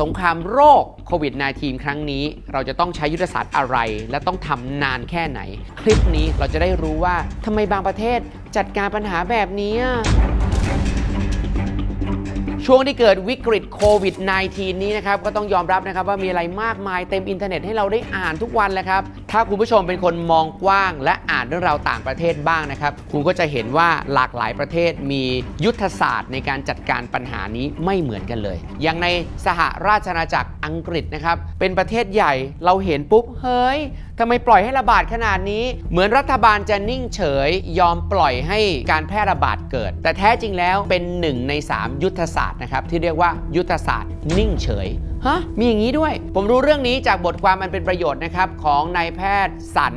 สงครามโรคโควิด -19 ครั้งนี้ เราจะต้องใช้ยุทธศาสตร์อะไร และต้องทำนานแค่ไหน คลิปนี้เราจะได้รู้ว่าทำไมบางประเทศจัดการปัญหาแบบนี้ช่วงที่เกิดวิกฤตโควิด -19 นี้นะครับ ก็ต้องยอมรับนะครับว่ามีอะไรมากมายเต็มอินเทอร์เน็ตให้เราได้อ่านทุกวันแหละครับ ถ้าคุณผู้ชมเป็นคนมองกว้าง และอ่านเรื่องราวต่างประเทศบ้างนะครับ คุณก็จะเห็นว่าหลากหลายประเทศมียุทธศาสตร์ในการจัดการปัญหานี้ไม่เหมือนกันเลย อย่างในสหราชอาณาจักรอังกฤษนะครับ เป็นประเทศใหญ่เราเห็นปุ๊บ เฮ้ยทำไมปล่อยให้ระบาดขนาดนี้ เหมือนรัฐบาลจะนิ่งเฉย ยอมปล่อยให้การแพร่ระบาดเกิด แต่แท้จริงแล้วเป็นหนึ่งใน 3 ยุทธศาสตร์นะครับที่เรียกว่ายุทธศาสตร์นิ่งเฉย ฮะ มีอย่างนี้ด้วย ผมรู้เรื่องนี้จากบทความมันเป็นประโยชน์นะครับ ของนายแพทย์สัน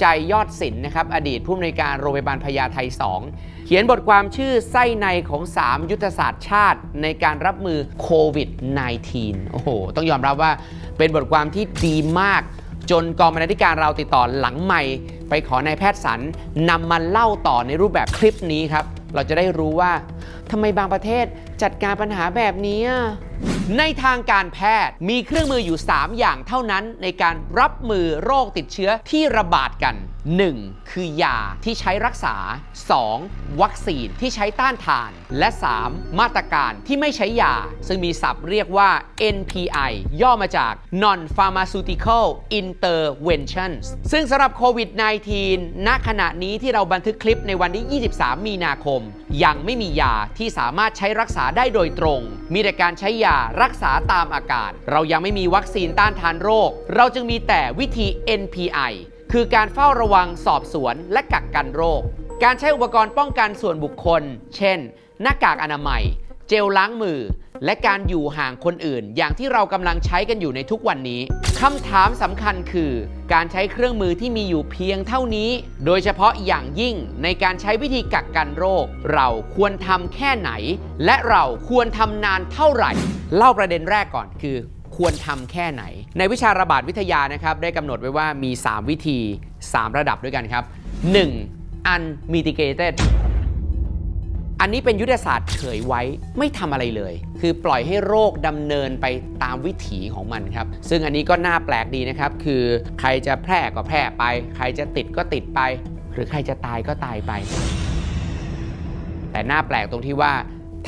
ใจยอดศิลป์นะครับ อดีตผู้อำนวยการโรงพยาบาลพญาไท2เขียนบทความชื่อไส้ในของ 3 ยุทธศาสตร์ชาติ ในการรับมือโควิด -19 โอ้โห ต้องยอมรับว่าเป็นบทความที่ดีมาก จนกองบรรณาธิการเราติดต่อหลังใหม่ ไปขอนายแพทย์สันนำมาเล่าต่อในรูปแบบคลิปนี้ครับ เราจะได้รู้ว่าทำไมบางประเทศจัดการปัญหาแบบนี้ในทางการแพทย์มีเครื่องมืออยู่ 3 อย่างเท่านั้นในการรับมือโรคติดเชื้อที่ระบาดกัน 1. คือยาที่ใช้รักษา 2. วัคซีนที่ใช้ต้านทาน และ 3. มาตรการที่ไม่ใช้ยา ซึ่งมีศัพท์เรียกว่า NPI ย่อมาจาก Non Pharmaceutical Interventions ซึ่งสำหรับโควิด -19 ณขณะนี้ที่เราบันทึกคลิปในวันที่ 23 มีนาคม ยังไม่มียาที่สามารถใช้รักษาได้โดยตรง มีแต่การใช้ยารักษาตามอาการ เรายังไม่มีวัคซีนต้านทานโรค เราจึงมีแต่วิธี NPI คือการเฝ้าระวังสอบสวนและกักกันโรค การใช้อุปกรณ์ป้องกันส่วนบุคคล เช่น หน้ากากอนามัย เจลล้างมือ และการอยู่ห่างคนอื่น อย่างที่เรากำลังใช้กันอยู่ในทุกวันนี้คำถามสำคัญคือ การใช้เครื่องมือที่มีอยู่เพียงเท่านี้ โดยเฉพาะอย่างยิ่งในการใช้วิธีกักกันโรค เราควรทำแค่ไหน และเราควรทำนานเท่าไหร่ เล่าประเด็นแรกก่อนคือ ควรทำแค่ไหน ในวิชาระบาดวิทยานะครับได้กำหนดไว้ว่ามี 3 วิธี 3 ระดับด้วยกันครับ 1. unmitigated อันนี้เป็นยุทธศาสตร์เฉยไว้ไม่ทำอะไรเลย คือปล่อยให้โรคดำเนินไปตามวิถีของมันครับ ซึ่งอันนี้ก็น่าแปลกดีนะครับ คือใครจะแพร่ก็แพร่ไป ใครจะติดก็ติดไป หรือใครจะตายก็ตายไป แต่น่าแปลกตรงที่ว่า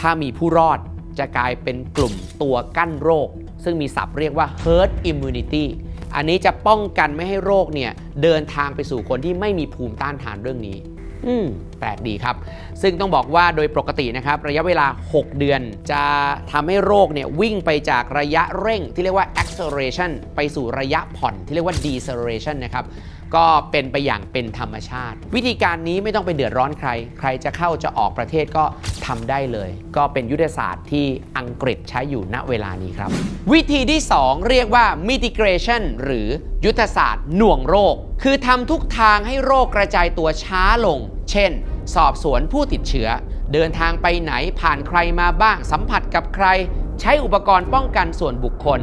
ถ้ามีผู้รอดจะกลายเป็นกลุ่มตัวกั้นโรค ซึ่งมีศัพท์เรียกว่า herd immunity อันนี้จะป้องกันไม่ให้โรคเนี่ยเดินทางไปสู่คนที่ไม่มีภูมิต้านทานเรื่องนี้ อืมแปลกดีครับ ซึ่งต้องบอกว่าโดยปกตินะครับ ระยะเวลา 6 เดือนจะทำให้โรคเนี่ยวิ่งไปจากระยะเร่งที่เรียกว่า acceleration ไปสู่ระยะผ่อนที่เรียกว่า deceleration นะครับ ก็เป็นไปอย่างเป็นธรรมชาติ วิธีการนี้ไม่ต้องไปเดือดร้อนใคร ใครจะเข้าจะออกประเทศก็ทำได้เลย ก็เป็นยุทธศาสตร์ที่อังกฤษใช้อยู่ณเวลานี้ครับ วิธีที่ 2 เรียกว่า mitigation หรือยุทธศาสตร์หน่วงโรค คือทำทุกทางให้โรคกระจายตัวช้าลง เช่น สอบสวนผู้ติดเชื้อ เดินทางไปไหนผ่านใครมาบ้าง สัมผัสกับใคร ใช้อุปกรณ์ป้องกันส่วนบุคคล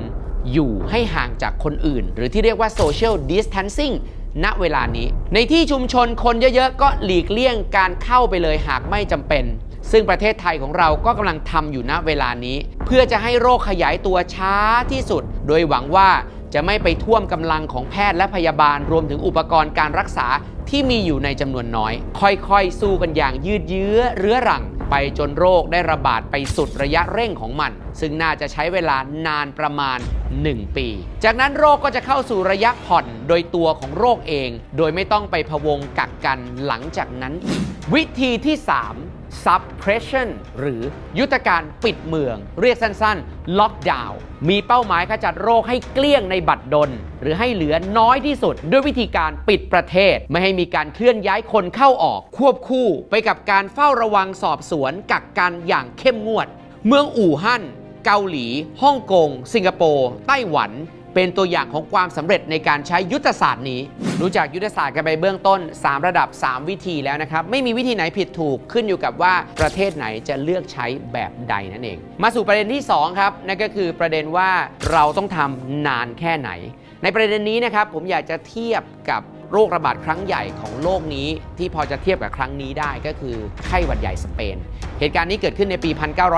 อยู่ให้ห่างจากคนอื่น หรือที่เรียกว่า social distancing ณเวลานี้ ในที่ชุมชนคนเยอะๆ ก็หลีกเลี่ยงการเข้าไปเลยหากไม่จำเป็น ซึ่งประเทศไทยของเราก็กำลังทำอยู่ณเวลานี้ เพื่อจะให้โรคขยายตัวช้าที่สุด โดยหวังว่าจะไม่ไปท่วมกำลังของแพทย์และพยาบาลรวมถึงอุปกรณ์การรักษาที่มีอยู่ในจำนวนน้อย ค่อยๆ สู้กันอย่างยืดเยื้อเรื้อรัง ไปจนโรคได้ระบาดไปสุดระยะเร่งของมัน ซึ่งน่าจะใช้เวลานานประมาณ 1 ปี จากนั้นโรคก็จะเข้าสู่ระยะผ่อนโดยตัวของโรคเอง โดยไม่ต้องไปพะวงกักกันหลังจากนั้นอีกวิธีที่ 3 suppression หรือยุทธการปิดเมือง เรียกสั้นๆ lockdown มีเป้าหมายขจัดโรคให้เกลี้ยงในบัตรดล หรือให้เหลือน้อยที่สุด ด้วยวิธีการปิดประเทศ ไม่ให้มีการเคลื่อนย้ายคนเข้าออก ควบคู่ไปกับการเฝ้าระวังสอบสวนกักกันอย่างเข้มงวด เมืองอู่ฮั่นเกาหลีฮ่องกง สิงคโปร์ไต้หวัน เป็นตัวอย่างของความสำเร็จในการใช้ยุทธศาสตร์นี้ รู้จักยุทธศาสตร์กันไปเบื้องต้น 3 ระดับ 3 วิธีแล้วนะครับ ไม่มีวิธีไหนผิดถูกขึ้นอยู่กับว่าประเทศไหนจะเลือกใช้แบบใดนั่นเอง มาสู่ประเด็นที่ 2 ครับ นั่นก็คือประเด็นว่าเราต้องทำนานแค่ไหน ในประเด็นนี้นะครับผมอยากจะเทียบกับ โรคระบาดครั้งใหญ่ของโลกนี้ที่พอจะเทียบกับครั้งนี้ได้ก็คือไข้หวัดใหญ่สเปน เหตุการณ์นี้เกิดขึ้นในปี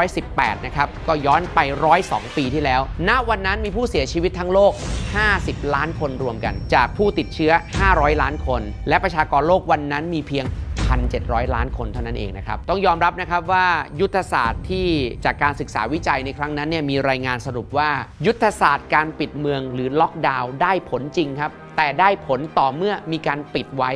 1918 นะครับ ก็ย้อนไป 102 ปีที่แล้ว ณ วันนั้นมีผู้เสียชีวิตทั้งโลก 50 ล้านคนรวมกัน จากผู้ติดเชื้อ 500 ล้านคน และประชากรโลกวันนั้นมีเพียง1,700 ล้านคนเท่านั้นเองนะครับ ต้องยอมรับนะครับว่ายุทธศาสตร์ที่จากการศึกษาวิจัยในครั้งนั้นเนี่ยมีรายงานสรุปว่า ยุทธศาสตร์การปิดเมืองหรือล็อกดาวน์ได้ผลจริงครับ แต่ได้ผลต่อเมื่อมีการปิดไว้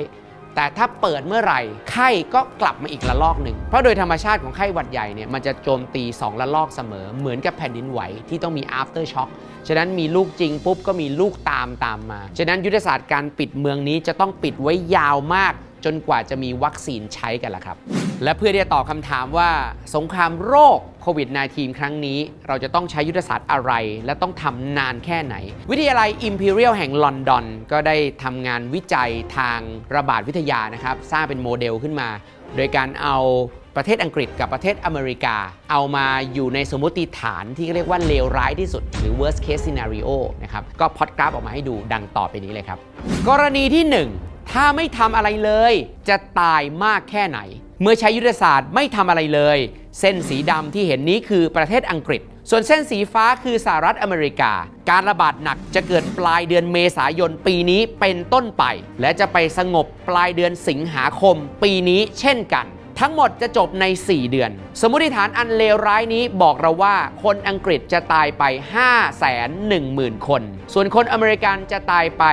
แต่ถ้าเปิดเมื่อไหร่ ไข้ก็กลับมาอีกระลอกหนึ่ง เพราะโดยธรรมชาติของไข้หวัดใหญ่เนี่ยมันจะโจมตี 2 ระลอกเสมอ เหมือนกับแผ่นดินไหวที่ต้องมี after shock ฉะนั้นมีลูกจริงปุ๊บก็มีลูกตามตามมา ฉะนั้นยุทธศาสตร์การปิดเมืองนี้จะต้องปิดไว้ยาวมาก จนกว่าจะมีวัคซีนใช้กันละครับ และเพื่อที่จะตอบคำถามว่าสงครามโรคโควิด -19 ครั้งนี้ เราจะต้องใช้ยุทธศาสตร์อะไร และต้องทำนานแค่ไหน วิทยาลัย Imperial แห่งลอนดอน ก็ได้ทำงานวิจัยทางระบาดวิทยานะครับสร้างเป็นโมเดลขึ้นมา โดยการเอาประเทศอังกฤษกับประเทศอเมริกา เอามาอยู่ในสมมติฐานที่เรียกว่าเลวร้ายที่สุด หรือ worst case scenario นะครับ ก็พอดกราฟออกมาให้ดูดังต่อไปนี้เลยครับ กรณีที่ 1 ถ้าไม่ทำอะไรเลย จะตายมากแค่ไหน เมื่อใช้ยุทธศาสตร์ไม่ทำอะไรเลย เส้นสีดำที่เห็นนี้คือประเทศอังกฤษ ส่วนเส้นสีฟ้าคือสหรัฐอเมริกา การระบาดหนักจะเกิดปลายเดือนเมษายนปีนี้เป็นต้นไป และจะไปสงบปลายเดือนสิงหาคมปีนี้เช่นกัน ทั้งหมดจะจบใน 4 เดือน สมมติฐานอันเลวร้ายนี้บอกเราว่าคนอังกฤษจะตายไป 5 1 0 0 0 0 คน ส่วนคนอเมริกันจะตายไป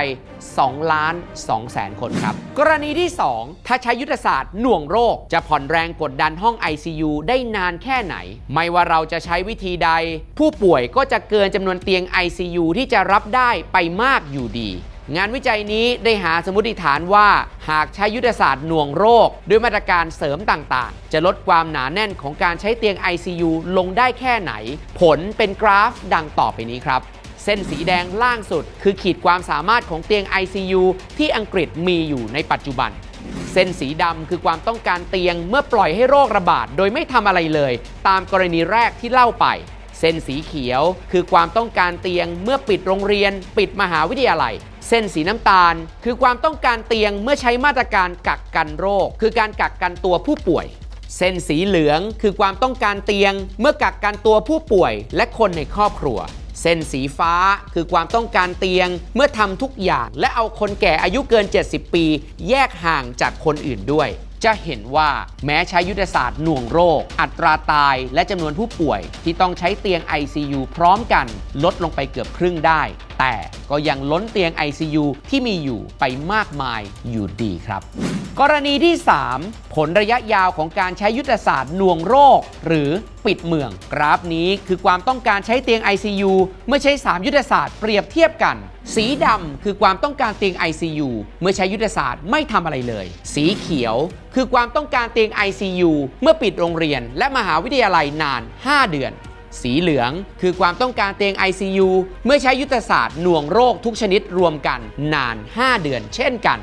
2ล้าน2แสนคนครับ กรณีที่ 2 ถ้าใช้ยุทธศาสตร์หน่วงโรค จะผ่อนแรงกดดันห้อง ICU ได้นานแค่ไหน ไม่ว่าเราจะใช้วิธีใด ผู้ป่วยก็จะเกินจำนวนเตียง ICU ที่จะรับได้ไปมากอยู่ดี งานวิจัยนี้ได้หาสมมติฐานว่า หากใช้ยุทธศาสตร์หน่วงโรค ด้วยมาตรการเสริมต่างๆ จะลดความหนาแน่นของการใช้เตียง ICU ลงได้แค่ไหน ผลเป็นกราฟดังต่อไปนี้ครับ เส้นสีแดงล่างสุด คือขีดความสามารถของเตียง ICU ที่อังกฤษมีอยู่ในปัจจุบัน เส้นสีดำคือความต้องการเตียงเมื่อปล่อยให้โรคระบาด โดยไม่ทำอะไรเลย ตามกรณีแรกที่เล่าไปเส้นสีเขียวคือความต้องการเตียงเมื่อปิดโรงเรียน ปิดมหาวิทยาลัย เส้นสีน้ำตาล คือความต้องการเตียงเมื่อใช้มาตรการกักกันโรค คือการกักกันตัวผู้ป่วย เส้นสีเหลืองคือความต้องการเตียง เมื่อกักกันตัวผู้ป่วย และคนในครอบครัว เส้นสีฟ้าคือความต้องการเตียง เมื่อทำทุกอย่าง และเอาคนแก่อายุเกิน 70 ปี แยกห่างจากคนอื่นด้วย จะเห็นว่าแม้ใช้ยุทธศาสตร์หน่วงโรค อัตราตายและจำนวนผู้ป่วย ที่ต้องใช้เตียง ICU พร้อมกันลดลงไปเกือบครึ่งได้ แต่ก็ยังล้นเตียง ICU ที่มีอยู่ไปมากมายอยู่ดีครับ กรณีที่ 3 ผลระยะยาวของการใช้ยุทธศาสตร์หน่วงโรค หรือปิดเมือง กราฟนี้คือความต้องการใช้เตียง ICU เมื่อใช้ 3 ยุทธศาสตร์เปรียบเทียบกัน สีดำคือความต้องการเตียง ICU เมื่อใช้ยุทธศาสตร์ไม่ทำอะไรเลย สีเขียวคือความต้องการเตียง ICU เมื่อปิดโรงเรียน และมหาวิทยาลัยนาน 5 เดือน สีเหลืองคือความต้องการเตียง ICU เมื่อใช้ยุทธศาสตร์หน่วงโรคทุกชนิดรวมกันนาน 5 เดือน เช่นกัน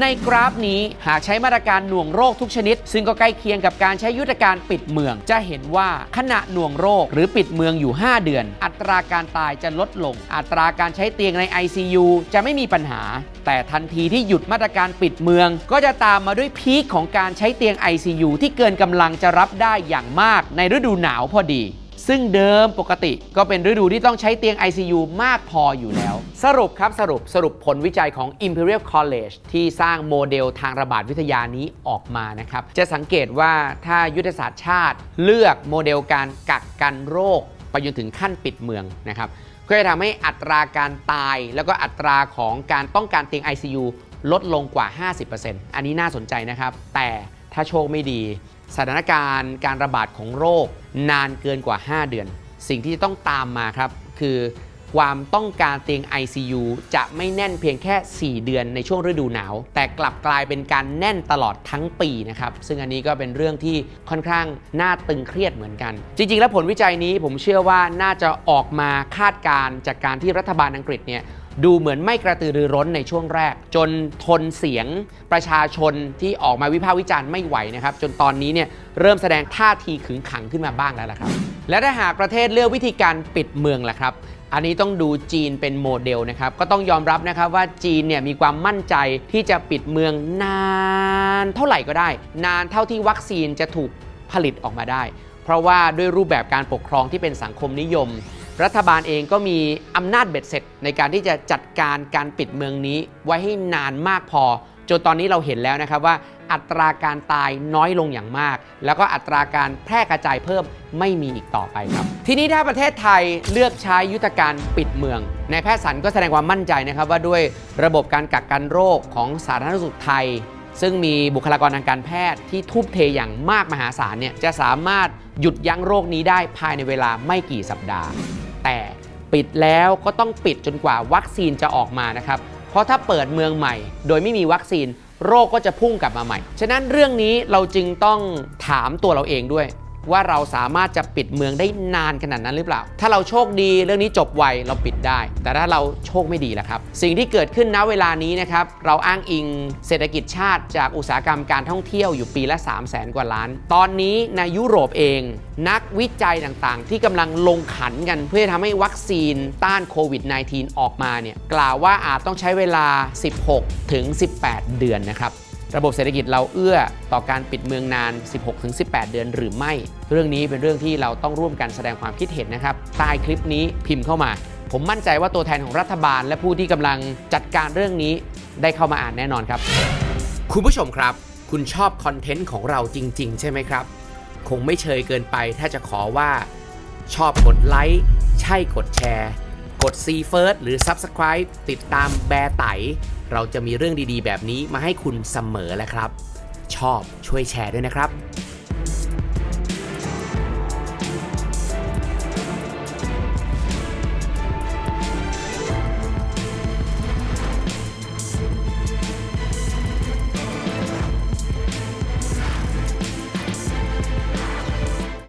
ในกราฟนี้หากใช้มาตรการหน่วงโรคทุกชนิด ซึ่งก็ใกล้เคียงกับการใช้ยุทธการปิดเมือง จะเห็นว่าขณะหน่วงโรคหรือปิดเมืองอยู่ 5 เดือน อัตราการตายจะลดลง อัตราการใช้เตียงใน ICU จะไม่มีปัญหา แต่ทันทีที่หยุดมาตรการปิดเมือง ก็จะตามมาด้วยพีคของการใช้เตียง ICU ที่เกินกำลังจะรับได้อย่างมากในฤดูหนาวพอดี ซึ่งเดิมปกติก็เป็นฤดูที่ต้องใช้เตียง ICU มากพออยู่แล้ว สรุปครับสรุปสรุปผลวิจัยของ Imperial College ที่สร้างโมเดลทางระบาดวิทยานี้ออกมานะครับ จะสังเกตว่าถ้ายุทธศาสตร์ชาติเลือกโมเดลการกักกันโรค ไปจนถึงขั้นปิดเมืองนะครับก็จะทำให้อัตราการตาย แล้วก็อัตราของการต้องการเตียง ICU ลดลงกว่า 50%อันนี้น่าสนใจนะครับ แต่ ถ้าโชคไม่ดี สถานการณ์การระบาดของโรคนานเกินกว่า 5 เดือน สิ่งที่จะต้องตามมาครับ คือความต้องการเตียง ICU จะไม่แน่นเพียงแค่ 4 เดือนในช่วงฤดูหนาว แต่กลับกลายเป็นการแน่นตลอดทั้งปีนะครับ ซึ่งอันนี้ก็เป็นเรื่องที่ค่อนข้างน่าตึงเครียดเหมือนกัน จริง ๆ แล้วผลวิจัยนี้ผมเชื่อว่าน่าจะออกมาคาดการณ์จากการที่รัฐบาลอังกฤษเนี่ย ดูเหมือนไม่กระตือรือร้นในช่วงแรก จนทนเสียงประชาชนที่ออกมาวิพากษ์วิจารณ์ไม่ไหวนะครับ จนตอนนี้เนี่ยเริ่มแสดงท่าทีขึงขังขึ้นมาบ้างแล้วล่ะครับ และถ้าหากประเทศเลือกวิธีการปิดเมืองล่ะครับอันนี้ต้องดูจีนเป็นโมเดลนะครับ ก็ต้องยอมรับนะครับว่าจีนเนี่ยมีความมั่นใจที่จะปิดเมืองนานเท่าไหร่ก็ได้ นานเท่าที่วัคซีนจะถูกผลิตออกมาได้ เพราะว่าด้วยรูปแบบการปกครองที่เป็นสังคมนิยม รัฐบาลเองก็มีอำนาจเบ็ดเสร็จในการที่จะจัดการการปิดเมืองนี้ไว้ให้นานมากพอ จนตอนนี้เราเห็นแล้วนะครับว่า อัตราการตายน้อยลงอย่างมาก แล้วก็อัตราการแพร่กระจายเพิ่มไม่มีอีกต่อไปครับ ทีนี้ถ้าประเทศไทยเลือกใช้ยุทธการปิดเมืองนายแพทย์สันก็แสดงความมั่นใจนะครับว่าด้วยระบบการกักกันโรคของสาธารณสุขไทยซึ่งมีบุคลากรทางการแพทย์ที่ทุ่มเทอย่างมากมหาศาลเนี่ยจะสามารถหยุดยั้งโรคนี้ได้ภายในเวลาไม่กี่สัปดาห์ แต่ปิดแล้วก็ต้องปิดจนกว่าวัคซีนจะออกมานะครับ เพราะถ้าเปิดเมืองใหม่ โดยไม่มีวัคซีน โรคก็จะพุ่งกลับมาใหม่ ฉะนั้นเรื่องนี้เราจึงต้องถามตัวเราเองด้วย ว่าเราสามารถจะปิดเมืองได้นานขนาดนั้นหรือเปล่า ถ้าเราโชคดีเรื่องนี้จบไวเราปิดได้ แต่ถ้าเราโชคไม่ดีล่ะครับ สิ่งที่เกิดขึ้นณเวลานี้นะครับ เราอ้างอิงเศรษฐกิจชาติจากอุตสาหกรรมการท่องเที่ยวอยู่ปีละ 3 0 0แสนกว่าล้าน ตอนนี้ในยุโรปเอง นักวิจัยต่างๆ ที่กำลังลงขันกันเพื่อทำให้วัคซีนต้านโควิด -19 ออกมาเนี่ยกล่าวว่าอาจต้องใช้เวลา 16 ถึง 18 เดือนนะครับ ระบบเศรษฐกิจเราเอื้อต่อการปิดเมืองนาน 16-18 เดือนหรือไม่ เรื่องนี้เป็นเรื่องที่เราต้องร่วมกันแสดงความคิดเห็นนะครับใต้คลิปนี้พิมพ์เข้ามา ผมมั่นใจว่าตัวแทนของรัฐบาล และผู้ที่กำลังจัดการเรื่องนี้ได้เข้ามาอ่านแน่นอนครับ คุณผู้ชมครับ คุณชอบคอนเทนต์ของเราจริง ๆ ใช่ไหมครับ คงไม่เชยเกินไปถ้าจะขอว่า ชอบกดไลค์ใช่กดแชร์ กด See First หรือ Subscribe ติดตามแบร์ไต เราจะมีเรื่องดีๆ แบบนี้มาให้คุณเสมอแหละครับ ชอบช่วยแชร์ด้วยนะครับ